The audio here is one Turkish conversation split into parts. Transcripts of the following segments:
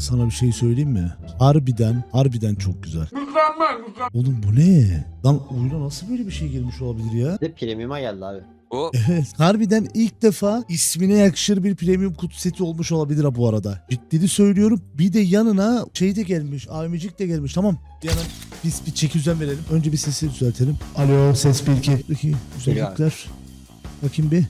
sana bir şey söyleyeyim mi? Harbiden, harbiden çok güzel. Oğlum bu ne? Lan oyuna nasıl böyle bir şey gelmiş olabilir ya? Bir de premium'a geldi abi. Bu Evet. Harbiden ilk defa ismine yakışır bir premium kutu seti olmuş olabilir ha bu arada. Ciddi söylüyorum. Bir de yanına şey de gelmiş. AMC'lik de gelmiş. Tamam. Yanına biz bir çeki düzen verelim. Önce bir sesi düzeltelim. Alo ses 1 2. 2. Güzellikler. Bakayım bir.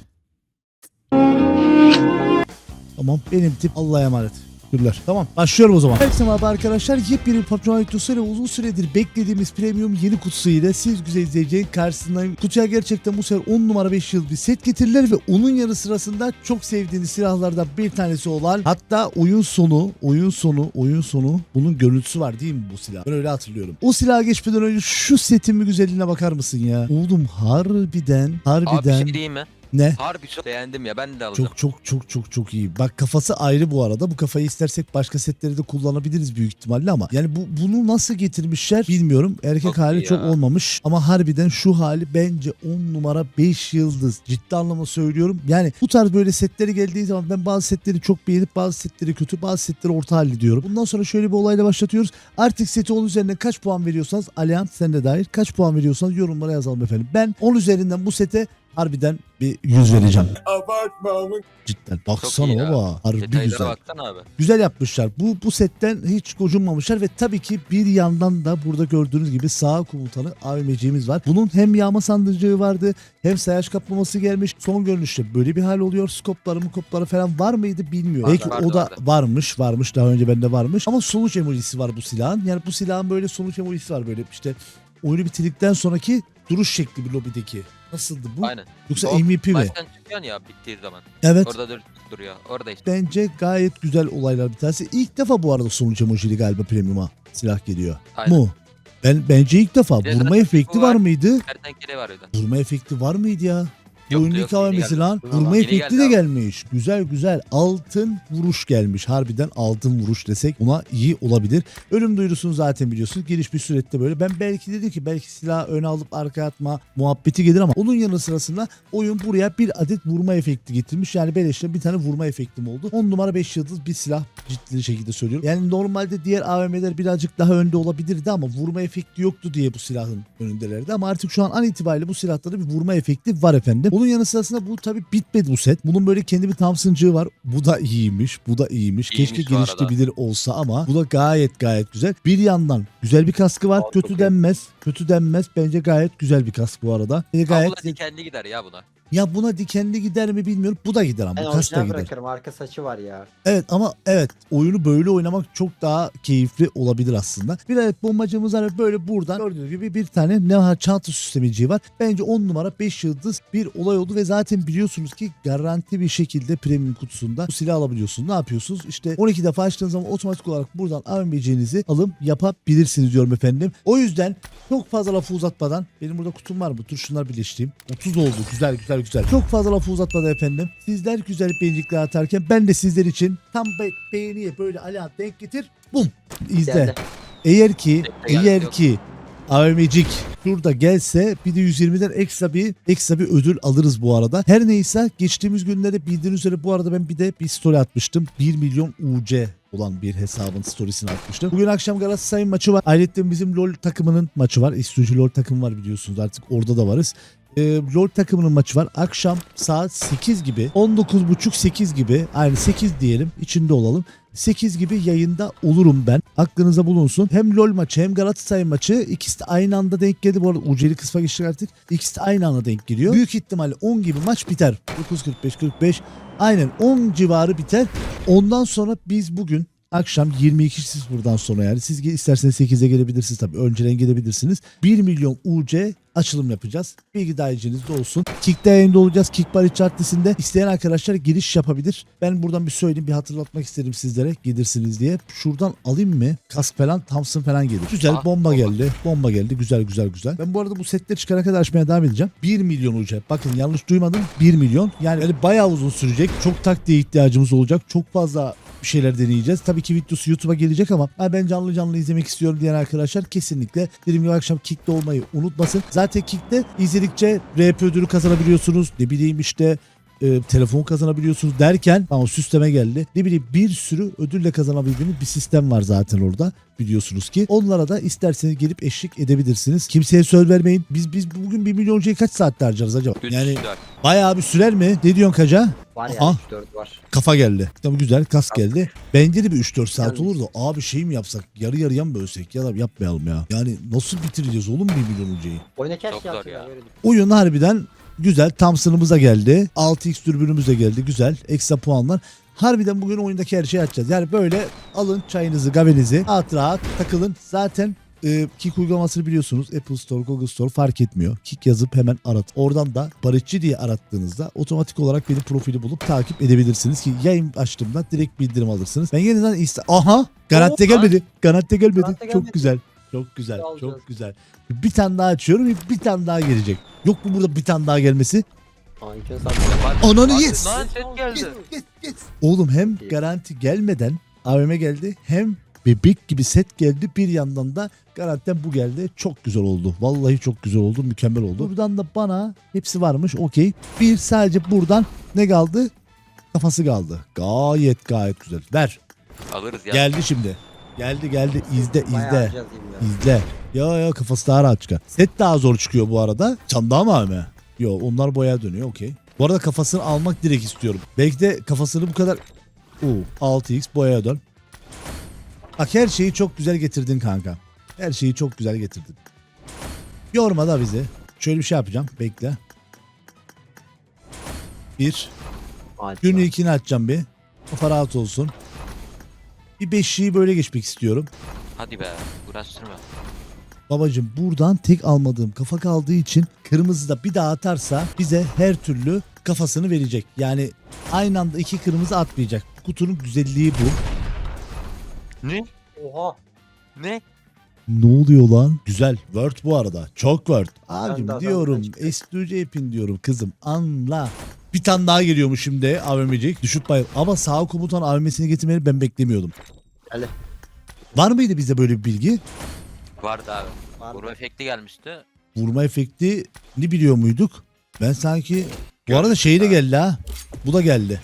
Tamam. Benim tip Allah'a emanet. Teşekkürler. Tamam başlıyorum o zaman. Herkese merhaba arkadaşlar. Yepyeni bir patron videosuyla uzun süredir beklediğimiz premium yeni kutusu ile siz güzel izleyeceğin karşısındayım. Kutuya gerçekten bu sefer 10 numara 5 yıl bir set getirdiler ve onun yanı sırasında çok sevdiğiniz silahlardan bir tanesi olan hatta oyun sonu, oyun sonu, oyun sonu bunun görüntüsü var değil mi bu silah? Ben öyle hatırlıyorum. O silaha geçmeden önce şu setin bir güzelliğine bakar mısın ya? Oğlum harbiden, abi bir harbiden şey diyeyim mi? Ne? Harbi çok beğendim ya ben de alacağım. Çok çok çok çok çok iyi. Bak kafası ayrı bu arada. Bu kafayı istersek başka setleri de kullanabiliriz büyük ihtimalle ama yani bu bunu nasıl getirmişler bilmiyorum. Erkek Çok hali çok olmamış ama harbiden şu hali bence 10 numara 5 yıldız. Ciddi anlamda söylüyorum. Yani bu tarz böyle setleri geldiği zaman ben bazı setleri çok beğenip bazı setleri kötü, bazı setleri orta halli diyorum. Bundan sonra şöyle bir olayla başlatıyoruz. Artık seti 10 üzerinden kaç puan veriyorsanız Alihan sen de dahil kaç puan veriyorsanız yorumlara yazalım efendim. Ben 10 üzerinden bu sete harbiden bir 100 vereceğim. Cidden. Baksana iyi ya. baba. Harbi Detaylara güzel. baksana abi. Güzel yapmışlar. Bu bu setten hiç gocunmamışlar ve tabii ki bir yandan da burada gördüğünüz gibi sağ komutanı AVM'ciğimiz var. Bunun hem yağma sandıcığı vardı hem sayaç kaplaması gelmiş. Son görünüşte böyle bir hal oluyor. Skopları mukopları falan var mıydı bilmiyorum. Vardı, Belki vardı, o da vardı. varmış varmış daha önce bende varmış. Ama sonuç emojisi var bu silahın. Yani bu silahın böyle sonuç emojisi var böyle işte oyunu bitirdikten sonraki duruş şekli bir lobideki. Nasıldı bu? Aynen. Yoksa O MVP mi? Baştan çıkıyorsun ya bittiği zaman. Evet. Orada dur, duruyor. Orada işte. Bence gayet güzel olaylar bir tanesi. İlk defa bu arada sonuç emojili galiba premium'a silah geliyor. Aynen. Mu? Ben bence ilk defa. Bir Vurma efekti var var. mıydı? Kertenkele var öyle. Vurma efekti var mıydı ya? Yoktu, Oyundaki geldi. lan. Yeni Vurma geldi efekti de abi. gelmiş. Güzel güzel. Altın vuruş gelmiş. Harbiden altın vuruş desek buna iyi olabilir. Ölüm duyurusunu zaten biliyorsunuz. Geniş bir surette böyle. Ben belki dedim ki belki silahı öne alıp arkaya atma muhabbeti gelir ama onun yanı sırasında oyun buraya bir adet vurma efekti getirmiş. Yani beleşte bir tane vurma efektim oldu. 10 numara 5 yıldız bir silah ciddi şekilde söylüyorum. Yani normalde diğer AVM'ler birazcık daha önde olabilirdi ama vurma efekti yoktu diye bu silahın önündelerdi. Ama artık şu an an itibariyle bu silahta da bir vurma efekti var efendim. Bunun yanı sırasında bu tabi bitmedi bu set. Bunun böyle kendi bir Thompson'cığı var. Bu da iyiymiş. Bu da iyiymiş. İyiymiş Keşke geliştirebilir olsa ama bu da gayet gayet güzel. Bir yandan güzel bir kaskı var. Aa, kötü denmez. Kötü denmez. Bence gayet güzel bir kask bu arada. Bence Gayet... gayet dikenli gider ya buna. Ya buna dikenli gider mi bilmiyorum. Bu da gider ama. Ben bu kask da gider. bırakırım. Arka saçı var ya. Evet ama evet oyunu böyle oynamak çok daha keyifli olabilir aslında. Bir adet bombacımız var böyle buradan gördüğünüz gibi bir tane ne var çanta süslemeciği var. Bence 10 numara 5 yıldız bir olay oldu ve zaten biliyorsunuz ki garanti bir şekilde premium kutusunda bu silahı alabiliyorsunuz. Ne yapıyorsunuz? İşte 12 defa açtığınız zaman otomatik olarak buradan AVM'ciğinizi alım yapabilirsiniz diyorum efendim. O yüzden çok fazla lafı uzatmadan benim burada kutum var mı? Dur şunları birleştireyim. 30 oldu. Güzel güzel güzel. Çok fazla lafı uzatmadan efendim. Sizler güzel beğenicikler atarken ben de sizler için tam be- beğeniye böyle ala denk getir. Bum. İzle. Geldi. Eğer ki eğer ki AVM'cik şurada gelse bir de 120'den ekstra bir ekstra bir ödül alırız bu arada. Her neyse geçtiğimiz günlerde bildiğiniz üzere bu arada ben bir de bir story atmıştım. 1 milyon UC olan bir hesabın storiesini atmıştım. Bugün akşam Galatasaray maçı var. Ayrıca bizim LoL takımının maçı var. İstücü LoL takımı var biliyorsunuz artık orada da varız. Ee, LoL takımının maçı var. Akşam saat 8 gibi 19.30-8 gibi aynı 8 diyelim içinde olalım. 8 gibi yayında olurum ben. Aklınıza bulunsun. Hem LoL maçı hem Galatasaray maçı ikisi de aynı anda denk geldi. Bu arada Uceli kısma geçtik artık. İkisi de aynı anda denk geliyor. Büyük ihtimalle 10 gibi maç biter. 9.45-45 aynen 10 civarı biter. Ondan sonra biz bugün akşam 22.00'dan sonra yani siz isterseniz 8'e gelebilirsiniz tabii. Önceden gelebilirsiniz. 1 milyon UC açılım yapacağız. Bilgi dahilinizde olsun. Kick'te yayında olacağız. Kick Bar Adresi'nde. İsteyen arkadaşlar giriş yapabilir. Ben buradan bir söyleyeyim bir hatırlatmak istedim sizlere gelirsiniz diye. Şuradan alayım mı? Kask falan Thompson falan gelir. Güzel Ah, bomba geldi. Bomba geldi. Güzel güzel güzel. Ben bu arada bu setleri çıkana kadar açmaya devam edeceğim. 1 milyon UC. Bakın yanlış duymadım. 1 milyon. Yani öyle bayağı uzun sürecek. Çok taktiğe ihtiyacımız olacak. Çok fazla bir şeyler deneyeceğiz. Tabii ki videosu YouTube'a gelecek ama "Ha, ben canlı canlı izlemek istiyorum diyen arkadaşlar kesinlikle dediğim gibi akşam Kick'te olmayı unutmasın. Zaten Kick'te izledikçe RP ödülü kazanabiliyorsunuz. Ne bileyim işte e, telefon kazanabiliyorsunuz derken tamam süsleme geldi. Ne bileyim bir sürü ödülle kazanabildiğiniz bir sistem var zaten orada biliyorsunuz ki. Onlara da isterseniz gelip eşlik edebilirsiniz. Kimseye söz vermeyin. Biz biz bugün 1 milyoncuya kaç saatte harcarız acaba? Üç, Yani dört. bayağı bir sürer mi? Ne diyorsun Kaca? Var ya Aha. 3-4 var. Kafa geldi. Tamam güzel kas geldi. Bence de bir 3-4 saat olur da abi şey mi yapsak yarı yarıya mı bölsek ya da yapmayalım ya. Yani nasıl bitireceğiz oğlum 1 milyon ucayı? Oyuna keşke Çok zor yapsın ya. Oyun harbiden güzel. Thompson'ımız da geldi. 6x dürbünümüz de geldi. Güzel. Ekstra puanlar. Harbiden bugün oyundaki her şeyi açacağız. Yani böyle alın çayınızı, kahvenizi rahat rahat takılın. Zaten e, Kik uygulamasını biliyorsunuz. Apple Store, Google Store fark etmiyor. Kik yazıp hemen arat. Oradan da barışçı diye arattığınızda otomatik olarak benim profili bulup takip edebilirsiniz ki yayın açtığımda direkt bildirim alırsınız. Ben yeniden iste... Aha! Garanti gelmedi. Garanti gelmedi. Garanti Çok gelmedi. güzel. Çok güzel. Alacağız. Çok güzel. Bir tane daha açıyorum. Bir tane daha gelecek. Yok mu burada bir tane daha gelmesi? Var- Ananı yes. Lan geldi. Oğlum hem garanti gelmeden AVM geldi hem bebek gibi set geldi. Bir yandan da garantiden bu geldi. Çok güzel oldu. Vallahi çok güzel oldu. Mükemmel oldu. Buradan da bana hepsi varmış. Okey. Bir sadece buradan ne kaldı? Kafası kaldı. Gayet gayet güzel. Ver. Alırız ya. Geldi şimdi. Geldi geldi. İzle izle. İzle. Ya ya kafası daha rahat çıkar. Set daha zor çıkıyor bu arada. Çam daha mı AVM? Yo onlar boya dönüyor okey. Bu arada kafasını almak direkt istiyorum. Belki de kafasını bu kadar... Oo 6x boyaya dön. Bak her şeyi çok güzel getirdin kanka. Her şeyi çok güzel getirdin. Yorma da bizi. Şöyle bir şey yapacağım. Bekle. Bir. Var. ikini açacağım bir. Kafa rahat olsun. Bir beşiği böyle geçmek istiyorum. Hadi be. Uğraştırma. Babacım buradan tek almadığım kafa kaldığı için kırmızı da bir daha atarsa bize her türlü kafasını verecek. Yani aynı anda iki kırmızı atmayacak. Kutunun güzelliği bu. Ne? Oha. Ne? Ne oluyor lan? Güzel. Word bu arada. Çok Word. Abicim de diyorum. çıktı. S2C ipin diyorum kızım. Anla. Bir tane daha geliyormuş şimdi AVM'cik. Düşük bayıl. Ama sağ komutan AVM'sini getirmeni ben beklemiyordum. Hele. Var mıydı bize böyle bir bilgi? Vardı abi. Var Vurma efekti gelmişti. Vurma efekti ne biliyor muyduk? Ben sanki bu arada şey de geldi ha. Bu da geldi.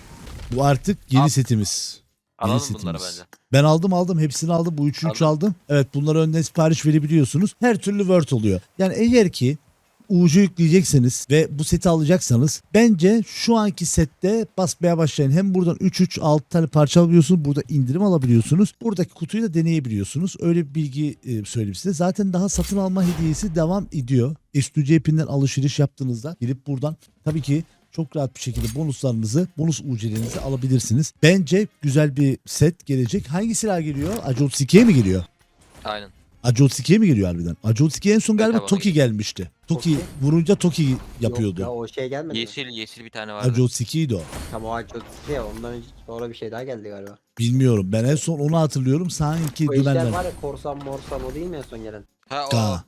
Bu artık yeni Al. setimiz. Yeni Alalım setimiz. bunları bence. Ben aldım aldım hepsini aldım. Bu üçü üç Aldın. aldım. Evet bunları önden sipariş verebiliyorsunuz. Her türlü Word oluyor. Yani eğer ki ucu yükleyecekseniz ve bu seti alacaksanız bence şu anki sette basmaya başlayın. Hem buradan 3-3 6 tane parça alabiliyorsunuz. Burada indirim alabiliyorsunuz. Buradaki kutuyu da deneyebiliyorsunuz. Öyle bir bilgi e, söyleyeyim size. Zaten daha satın alma hediyesi devam ediyor. S2C App'inden alışveriş yaptığınızda girip buradan tabii ki çok rahat bir şekilde bonuslarınızı, bonus UC'lerinizi alabilirsiniz. Bence güzel bir set gelecek. Hangi silah geliyor? Acol 2'ye mi geliyor? Aynen. 2'ye mi geliyor harbiden? 2'ye en son galiba Toki gelmişti. Toki Toki? vurunca Toki Yok yapıyordu. ya o şey gelmedi. mi? Yeşil yeşil bir tane vardı. Acol 2'ydi o. Tam o ağaç çok ya ondan önce sonra bir şey daha geldi galiba. Bilmiyorum. Ben en son onu hatırlıyorum. Sanki O işler var ya korsan morsan o değil mi en son gelen? Ha o Ga.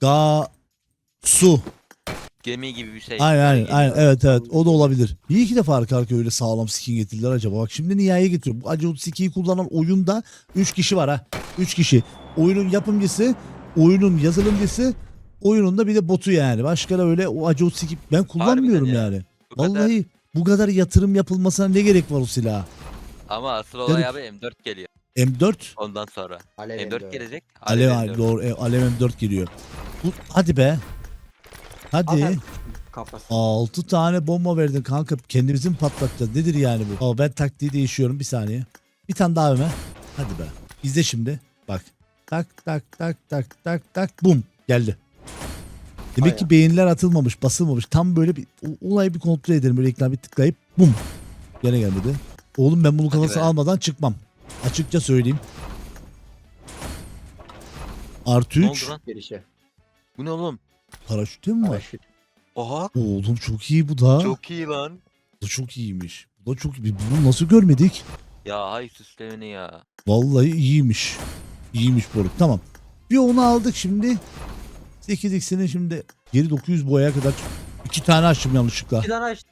Ga. Su. Gemi gibi bir şey. Aynen aynen. Gemi aynen. gibi. Evet evet. O da olabilir. Bir iki defa arka arkaya öyle sağlam skin getirdiler acaba. Bak şimdi nihayeye getiriyor. Bu Acol 2'yi kullanan oyunda 3 kişi var ha. 3 kişi. Oyunun yapımcısı, oyunun yazılımcısı, oyunun da bir de botu yani. Başka da öyle o Acol 2 ben kullanmıyorum ya. yani. Bu kadar. Vallahi bu kadar yatırım yapılmasına ne gerek var o silaha? Ama asıl olay Garip. abi M4 geliyor. M4 Ondan sonra. Alev M4 M4. gelecek. Alev, M4. doğru, e, Alev M4 geliyor. Bu, hadi be. Hadi. Aferin. Kafası. 6 tane bomba verdin kanka. Kendimizi mi patlatacağız? Nedir yani bu? Aa, ben taktiği değişiyorum bir saniye. Bir tane daha hemen. Hadi be. İzle şimdi. Bak. Tak tak tak tak tak tak bum. Geldi. Demek Aynen. ki beyinler atılmamış, basılmamış. Tam böyle bir olayı bir kontrol edelim. Böyle ekran bir tıklayıp bum. Gene gelmedi. Oğlum ben bunu Hadi kafasına be. almadan çıkmam. Açıkça söyleyeyim. Artı Ne oldu 3 lan? Girişi. Bu ne oğlum? Paraşütü mü var? Paraşüt. Oha. Oğlum çok iyi bu da. Çok iyi lan. Bu da çok iyiymiş. Bu da çok iyi. Bunu nasıl görmedik? Ya hay süslemeni ya. Vallahi iyiymiş. İyiymiş Boruk. Tamam. Bir onu aldık şimdi. 8x'ini şimdi geri 900 boyaya kadar iki tane açtım yanlışlıkla. İki tane açtı.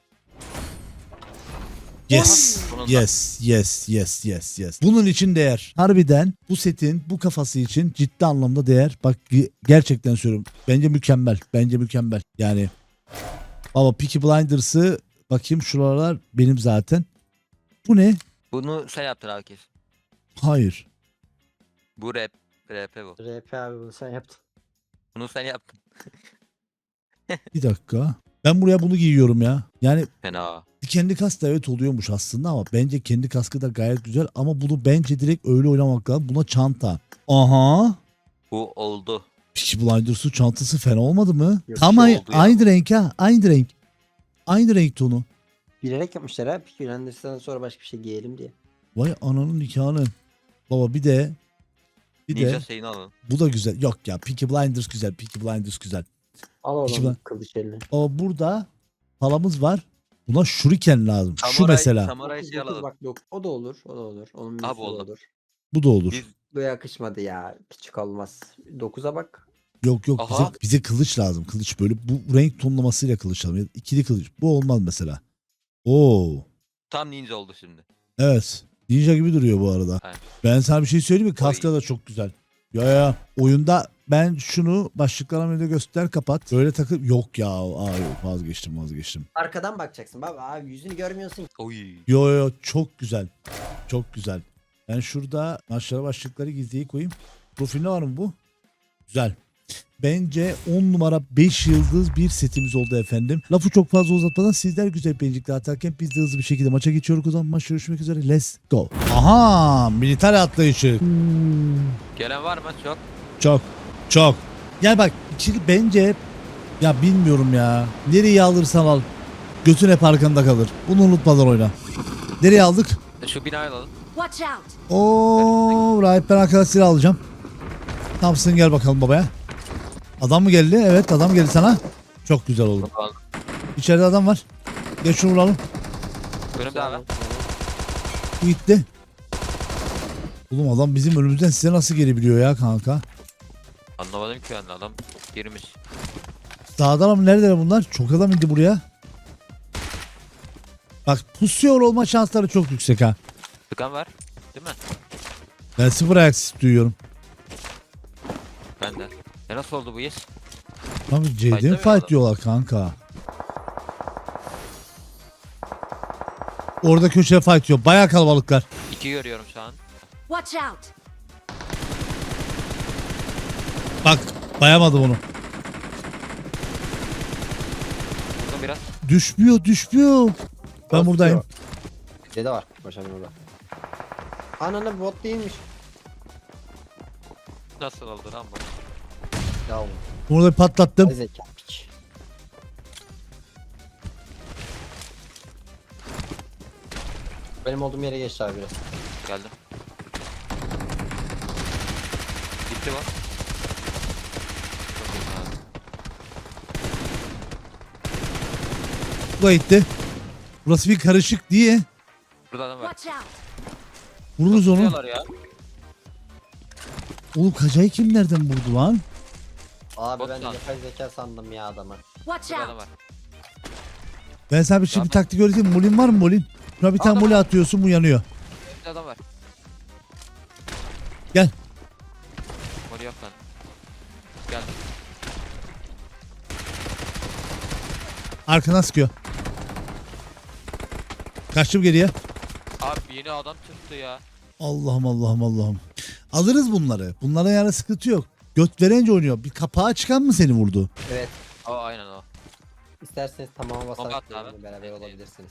Yes. Yes, yes, yes, yes, yes. Bunun için değer. Harbiden bu setin bu kafası için ciddi anlamda değer. Bak ge- gerçekten söylüyorum. Bence mükemmel. Bence mükemmel. Yani baba Peaky Blinders'ı Bakayım şuralar benim zaten. Bu ne? Bunu sen yaptın abi kesin. Hayır. Bu rap. Rap bu. RP abi bunu sen yaptın. Bunu sen yaptın. Bir dakika. Ben buraya bunu giyiyorum ya. Yani Fena. kendi kask da evet oluyormuş aslında ama bence kendi kaskı da gayet güzel ama bunu bence direkt öyle oynamak lazım. Buna çanta. Aha. Bu oldu. Peaky Blinders'ın çantası fena olmadı mı? Yok, Tam şey ay- oldu ya. aynı renk ha. Aynı renk. Aynı renk tonu. Bilerek yapmışlar ha. Pikülendirsen sonra başka bir şey giyelim diye. Vay ananın nikahını. Baba bir de bir Ninja de şeyini alın. bu da güzel. Yok ya Peaky Blinders güzel. Peaky Blinders güzel. Al oğlum ben- kılıç eline. Baba burada palamız var. Buna shuriken lazım. Şu Samuray- mesela. Samuray Dokuz, şey dokuz alalım. Bak dok- o da olur. O da olur. Onun Abi oldu. olur. Bu da olur. Biz Bu yakışmadı ya. Küçük olmaz. 9'a bak. Yok yok bize, Aha. bize kılıç lazım. Kılıç böyle bu renk tonlamasıyla kılıç. Yani İkili kılıç. Bu olmaz mesela. Oo. tam ninja oldu şimdi. Evet. Ninja gibi duruyor bu arada. Aynen. Ben sana bir şey söyleyeyim mi? Kaska da çok güzel. Ya ya. Oyunda ben şunu başlıklarına menüde göster kapat. Böyle takıp yok ya. Yok vazgeçtim vazgeçtim. Arkadan bakacaksın. Baba abi yüzünü görmüyorsun. Oy. Yo yo çok güzel. Çok güzel. Ben şurada aşağı başlıkları gizliye koyayım. Profiline var mı bu? Güzel. Bence 10 numara 5 yıldız bir setimiz oldu efendim. Lafı çok fazla uzatmadan sizler güzel beğenicikler atarken biz de hızlı bir şekilde maça geçiyoruz o zaman. Maç görüşmek üzere. Let's go. Aha militer atlayışı. Gelen var mı? Çok. Çok. Çok. Yani bak ikili bence ya bilmiyorum ya. Nereye alırsan al. Götün hep arkanda kalır. Bunu unutmadan oyna. Nereye aldık? Şu binayı alalım. Watch out! Oo, Rahip ben arkadaş silah alacağım. Thompson gel bakalım babaya. Adam mı geldi? Evet adam geldi sana. Çok güzel oldu. İçeride adam var. Geç şunu vuralım. Önümde abi. Bu gitti. Oğlum adam bizim önümüzden size nasıl gelebiliyor ya kanka? Anlamadım ki ben adam girmiş. Sağdan ama neredeler bunlar? Çok adam indi buraya. Bak pusuyor olma şansları çok yüksek ha. Tıkan var. Değil mi? Ben sıfır ayak sesi duyuyorum. Ben de. E nasıl oldu bu iş? Abi C'den Fight'ta mı fight adam? diyorlar kanka. Orada köşeye fight diyor. Baya kalabalıklar. İki görüyorum şu an. Watch out! Bak bayamadım onu. Biraz. Düşmüyor düşmüyor. Ben buradayım. Dede var. Başarılı burada. Ananı bot değilmiş. Nasıl oldu lan bu? Ya oğlum. Bunu da patlattım. Ne zeka piç. Benim olduğum yere geçti abi biraz. Geldim. Gitti bu. Çok iyi abi. Da gitti. Burası bir karışık diye. Burada adam var. Vururuz onu. Tutuyorlar ya. Oğlum kacayı kim nereden vurdu lan? Abi Bot ben lan. yapay zeka sandım ya adamı. Watch Burada adam out! var. Ben sana bir şey bir Tamam. taktik öğreteyim. Molin var mı molin? Şuna bir tane Adam moli atıyorsun bu yanıyor. Bir adam var. Gel. Mori yok lan. Geldim. Arkadan sıkıyor. Kaçtım geriye. Abi yeni adam çıktı ya. Allah'ım Allah'ım Allah'ım. Alırız bunları. Bunlara yani sıkıntı yok. Göt verence oynuyor. Bir kapağa çıkan mı seni vurdu? Evet. Aa aynen o. İsterseniz Bomba basarak attı abi. beraber olabilirsiniz.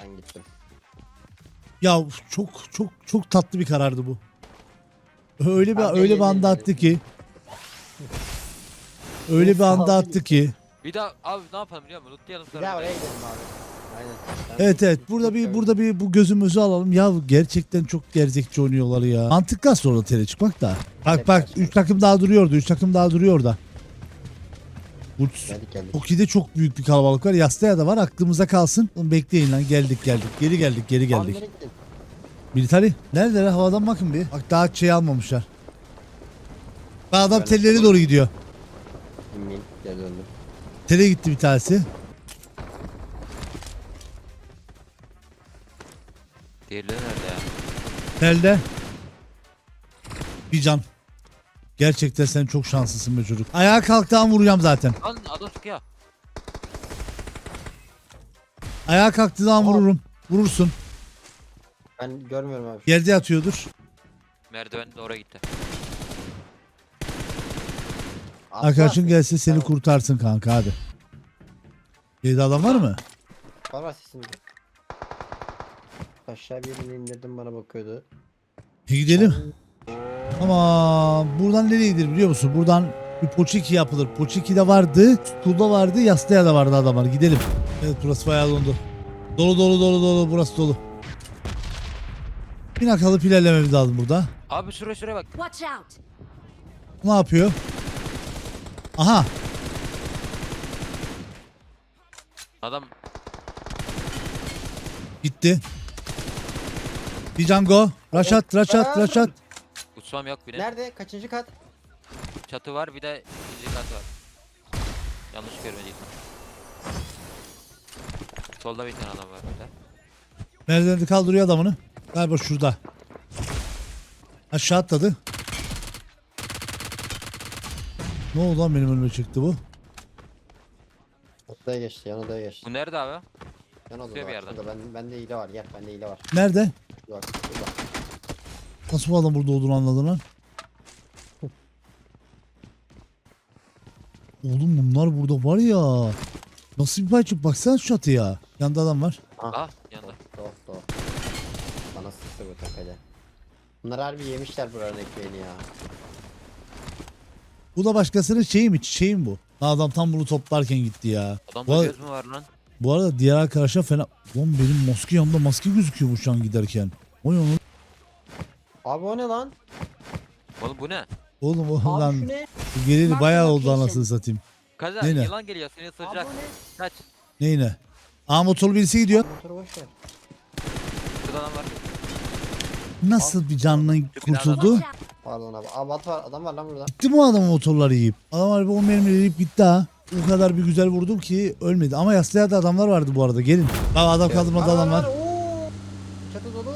Ben gittim. Ya çok çok çok tatlı bir karardı bu. Öyle bir Abi öyle bir anda attı ki. Öyle bir anda attı ki. Bir daha abi ne yapalım biliyor musun? Lootlayalım Bir sonra. daha bir oraya gidelim abi. Evet evet burada bir burada bir bu gözümüzü alalım. Ya gerçekten çok gerzekçi oynuyorlar ya. Mantıklı aslında orada tele çıkmak da. Bak bak evet. 3 takım daha duruyordu. 3 takım daha duruyor da. Bu Geldik geldik. Toki'de çok büyük bir kalabalık var. Yastaya da var. Aklımıza kalsın. Oğlum bekleyin lan. Geldik geldik. Geri geldik geri geldik. Militari. Nerede lan? Havadan bakın bir. Bak daha şey almamışlar. Bak adam telleri doğru gidiyor. Geri döndüm. Tele gitti bir tanesi. Diğerleri nerede ya? Telde. Bir can. Gerçekten sen çok şanslısın be çocuk. Ayağa kalktan vuracağım zaten. Lan adam sıkıyor. Ayağa kalktığı zaman vururum. Vurursun. Ben görmüyorum abi. Yerde yatıyordur. Merdiven doğru gitti. Atla. Arkadaşın gelse seni Tamam. kurtarsın kanka hadi. Yedi adam var mı? Var var sesinde. Aşağı birini indirdim bana bakıyordu. E gidelim. Ama buradan nereye gidilir biliyor musun? Buradan bir Poçiki yapılır. Poçiki de vardı. Kulda vardı. Yastığa da vardı adamlar. Gidelim. Evet burası bayağı dondu. Dolu dolu dolu dolu. Burası dolu. Bir nakalıp ilerlememiz lazım burada. Abi şuraya şuraya bak. Watch out! Ne yapıyor? Aha. Adam Gitti. Bir Django. Raşat, Raşat, Raşat. uçmam yok bir de. Nerede? Kaçıncı kat? Çatı var bir de ikinci kat var. Yanlış görmediysem. Solda bir tane adam var bir de. Merdiveni kaldırıyor adamını. Galiba şurada. Aşağı atladı. Ne oldu lan benim önüme çıktı bu? Odaya geçti, yan odaya geçti. Bu nerede abi? Yan odada bir var. yerden. Şurada ben, bende hile var. Gel bende hile var. Nerede? Şurada bak. Şurada. Nasıl bu adam burada olduğunu anladın lan? Oğlum bunlar burada var ya. Nasıl bir parça? Baksana şu çatıya. Yanında adam var. Ah yanında. Doğ doğ. Bana sıktı bu tepede. Bunlar harbi yemişler buranın ekmeğini ya. Bu da başkasının şeyi mi? Çiçeği mi bu? Lan adam tam bunu toplarken gitti ya. Adamda ar- göz mü var lan? Bu arada diğer arkadaşlar fena... Lan benim maske yanımda maske gözüküyor şu an giderken. Oy onu. Abi o ne lan? Oğlum bu ne? Oğlum o Abi şu lan ne? bu geleli bayağı oldu location. anasını satayım. Kaza Ne ne? yılan geliyor seni Abi ısıracak. o ne? Kaç. Neyine? Aa motorlu birisi gidiyor. Motoru boş ver. Şurada adam var. Nasıl bir canından kurtuldu? Pardon abi. Abi at var. Adam var lan burada. Gitti mi o adamın motorları yiyip? Adam harbi 10 mermileri yiyip gitti ha. O kadar bir güzel vurdum ki ölmedi. Ama yaslığa da adamlar vardı bu arada gelin. Bak adam kaldırmada adam var. Oo. Çatı dolu.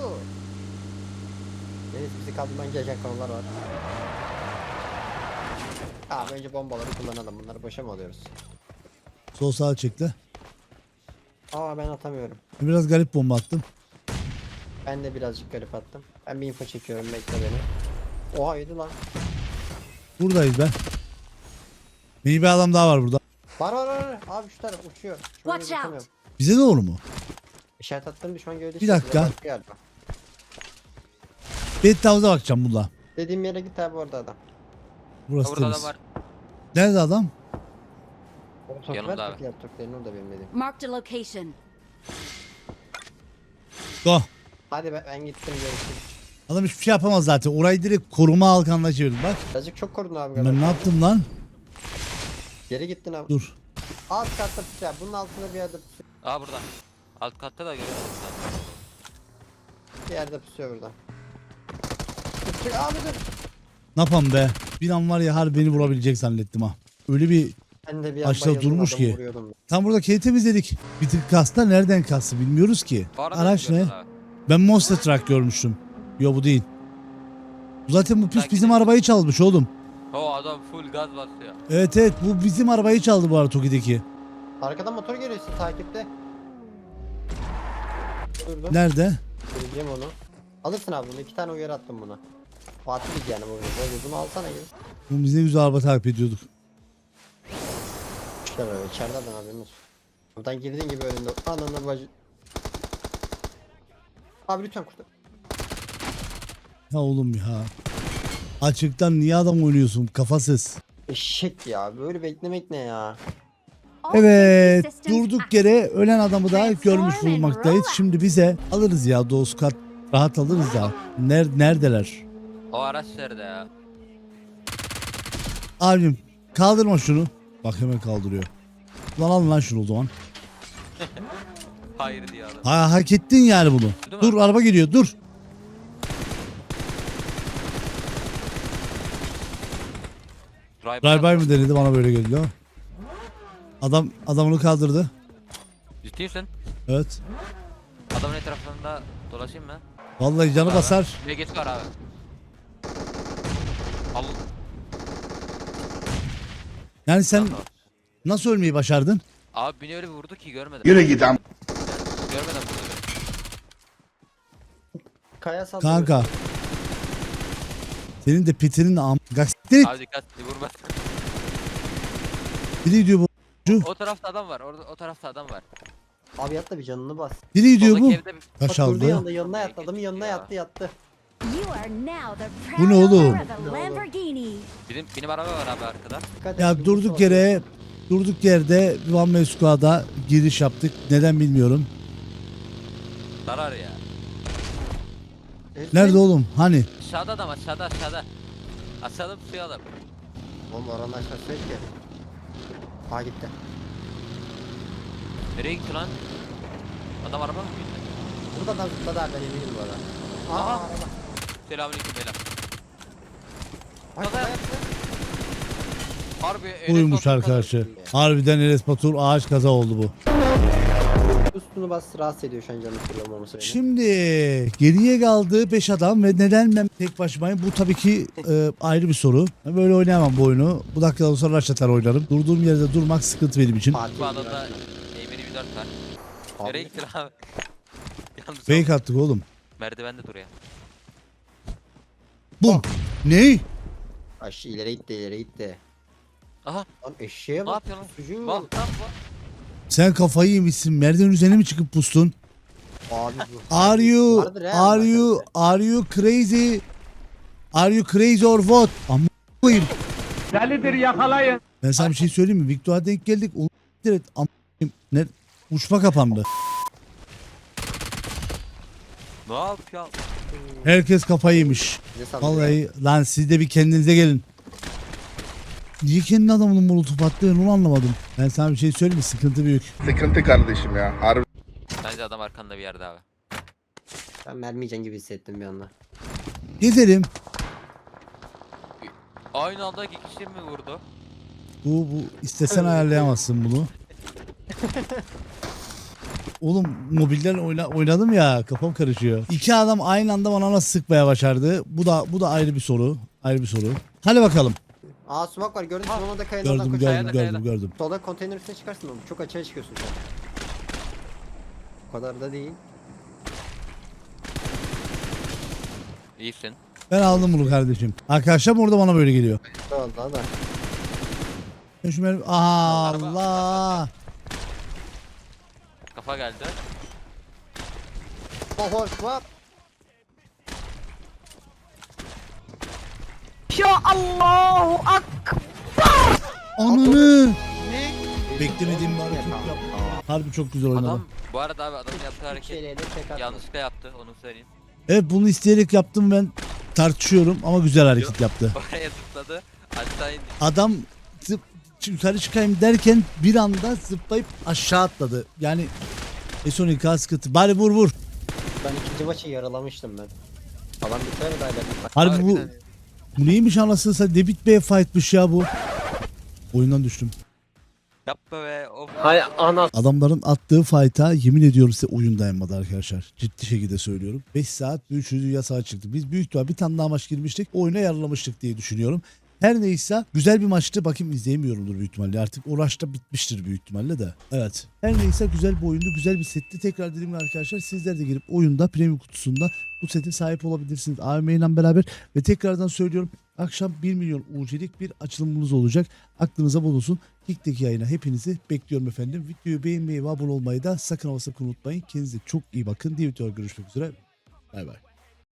Deniz bizi kaldırman gereken konular var. Abi önce bombaları kullanalım. Bunları boşa mı alıyoruz? Sol sağa çekti. Aa ben atamıyorum. Biraz garip bomba attım. Ben de birazcık garip attım. Ben bir info çekiyorum bekle beni. Oha yedi lan. Buradayız be. Bir bir adam daha var burada. Var var var. Abi şu taraf uçuyor. Şu an Watch gözükemiyorum. out! Bize doğru mu? İşaret attığım düşman gövdesi. Bir dakika. Başka galiba. Bed Tavuz'a bakacağım bununla. Dediğim yere git abi orada adam. Burası Burada temiz. var. Nerede adam? Yanımda abi. Tokiler Tokilerin orada benim dediğim. Marked a location. Go. Hadi ben, ben gittim görüşürüz. Adam hiçbir şey yapamaz zaten. Orayı direkt koruma halkanına çevirdim bak. Birazcık çok korudun abi galiba. Ben ne yaptım lan? Geri gittin abi. Dur. Alt katta pusuyor. Bunun altında bir yerde pusuyor. Aa burada. Alt katta da görüyorum. Bir yerde pusuyor burada. Çık çık abi dur. Ne yapalım be? Bir an var ya harbi beni vurabilecek zannettim ha. Öyle bir Ben de bir an Aşağı bayıldım, durmuş adamı ki. vuruyordum. Tam burada kedi temizledik. Bir tık kasta nereden kastı bilmiyoruz ki. Bu arada Araç ne? abi. Ben Monster Truck görmüştüm. Yo bu değil. Zaten bu pis bizim de- arabayı çalmış oğlum. O adam full gaz basıyor. Evet evet bu bizim arabayı çaldı bu arada Toki'deki. Arkadan motor geliyor size takipte. Durdu. Nerede? Göreceğim onu. Alırsın abi bunu. iki tane uyarı attım buna. Fatih yani bu. Böyle bunu alsana gibi. Bu biz ne güzel araba takip ediyorduk. İşte böyle içeride adam haberin olsun. Buradan girdiğin gibi önünde. Ananı bacı. Abi lütfen kurtar. Ya oğlum ya. Açıktan niye adam oynuyorsun kafasız. Eşek ya. Böyle beklemek ne ya? Evet durduk yere ölen adamı da görmüş bulunmaktayız. Şimdi bize alırız ya Doskat. Rahat alırız ya. Ner neredeler? O araç nerede ya? Abim kaldırma şunu. Bak hemen kaldırıyor. Lan alın lan şunu o zaman. Hayır diye adam. Ha, hak ettin yani bunu. Dur araba geliyor dur. Drive Drive by mı denedi bana böyle geliyor. Adam adamını kaldırdı. Ciddi misin? Evet. Adamın etrafında dolaşayım mı? Vallahi canı Abi. basar. Ne geç var abi. Al. Yani sen Tamam. nasıl ölmeyi başardın? Abi beni öyle bir vurdu ki görmedim. Yürü git am. Vurdu beni. Kaya saldırıyor. Kanka. Senin de pitinin am... Gazete Abi dikkat vurma. biri diyor bu. O tarafta adam var. Orada o tarafta adam var. Abi yat da bir canını bas. Biri diyor bu. Evde Kaç Bak durdu aldı? yanında yanına yattı adamın yanına Ya. yattı yattı. Bu ne oğlum? Benim, benim araba var abi arkada. Dikkat Ya durduk yere durduk yerde One Man Squad'a giriş yaptık. Neden bilmiyorum. Zarar ya. Herif Nerede ne? oğlum? Hani? Aşağıda adam aşağıda aşağıda. Aşağıda pusuyor adam. Oğlum oranın aşağısı yok ki. Ha gitti. Nereye gitti lan? Adam araba mı gitti? Burada da zıpladı abi ben eminim bu arada. Aa Aha. araba. Selamünaleyküm beyler. Ay, Kaza yaptı. Harbi Enes Buymuş Batur. Harbiden Enes Batur ağaç kaza oldu bu. Üstünü bas rahatsız ediyor şu an canı fırlamaması beni. Şimdi geriye kaldı 5 adam ve neden ben tek başımayım? Bu tabii ki e, ayrı bir soru. Ben böyle oynayamam bu oyunu. Bu dakikadan sonra aşatar oynarım. Durduğum yerde durmak sıkıntı benim için. Fatih Bu Yılmaz. Eymeni bir dört var. Abi, Nereye gitti lan abi? Yalnız Fake attık oğlum. Merdivende duruyor. Bum. Ne? Aşağı ileri gitti ileri gitti. Aha Lan eşeğe ne bak. yapıyor lan? Sucuğu. Bak lan bu. Sen kafayı yemişsin. Merdiven üzerine mi çıkıp pustun? Abi bu. Are you Vardır he, are you are you crazy? Are you crazy or what? Amma koyayım. Delidir yakalayın. Ben sana bir şey söyleyeyim mi? Victor'a denk geldik. Onu direkt amma koyayım. ne uçma kapandı. Ne yapıyor? Herkes kafayı yemiş. Bize saldırıyor. Vallahi lan siz de bir kendinize gelin. Niye kendi adamının molotof attığını onu anlamadım. Ben sana bir şey söyleyeyim mi? Sıkıntı büyük. Sıkıntı kardeşim ya. Harbi Bence adam arkanda bir yerde abi. Ben mermeyeceksin gibi hissettim bir anda. Gezelim. Aynı anda iki kişi mi vurdu? Bu bu istesen ayarlayamazsın bunu. Oğlum mobilden oyna, oynadım ya kafam karışıyor. İki adam aynı anda bana nasıl sıkmaya başardı? Bu da bu da ayrı bir soru. Ayrı bir soru. Hadi bakalım. Aa sumak var gördün mü? Ona da kayanın oradan Gördüm koş. gördüm gördüm gördüm. Solda konteyner üstüne çıkarsın oğlum. Çok açığa çıkıyorsun sen. O kadar da değil. İyisin. Ben aldım bunu kardeşim. Arkadaşlar burada bana böyle geliyor. Solda da. Ben şu mermi- Allah. Kafa geldi. Oh hoş bak. Ananı. Ne? Beklemediğim bir hareket yaptı. Harbi çok güzel oynadı. Adam bu arada abi adamın yaptığı Bir hareket yanlışlıkla yaptı onu söyleyeyim. Evet bunu isteyerek yaptım ben. Tartışıyorum ama güzel hareket yaptı. Oraya zıpladı. Aşağı indi. Adam zıp, yukarı çıkayım derken bir anda zıplayıp aşağı atladı. Yani Esonik kaskıtı. Bari vur vur. Ben ikinci maçı yaralamıştım ben. Falan bitmedi hala. Harbi bu. Bu neymiş anasını satayım. Ne bitmeye fightmış ya bu. Oyundan düştüm. Yapma be. Of. Adamların attığı fight'a yemin ediyorum size oyun dayanmadı arkadaşlar. Ciddi şekilde söylüyorum. 5 saat bir üçüncü yasağa çıktı. Biz büyük ihtimal bir tane daha maç girmiştik. Oyuna yaralamıştık diye düşünüyorum. Her neyse güzel bir maçtı. Bakayım izleyemiyorumdur büyük ihtimalle. Artık uğraşta bitmiştir büyük ihtimalle de. Evet. Her neyse güzel bir oyundu. Güzel bir setti. Tekrar dediğim gibi arkadaşlar sizler de girip oyunda premium kutusunda bu sete sahip olabilirsiniz. AVM ile beraber. Ve tekrardan söylüyorum. Akşam 1 milyon UC'lik bir açılımımız olacak. Aklınıza bulunsun. Kick'teki yayına hepinizi bekliyorum efendim. Videoyu beğenmeyi ve abone olmayı da sakın sakın unutmayın. Kendinize çok iyi bakın. Diğer videoda görüşmek üzere. Bay bay.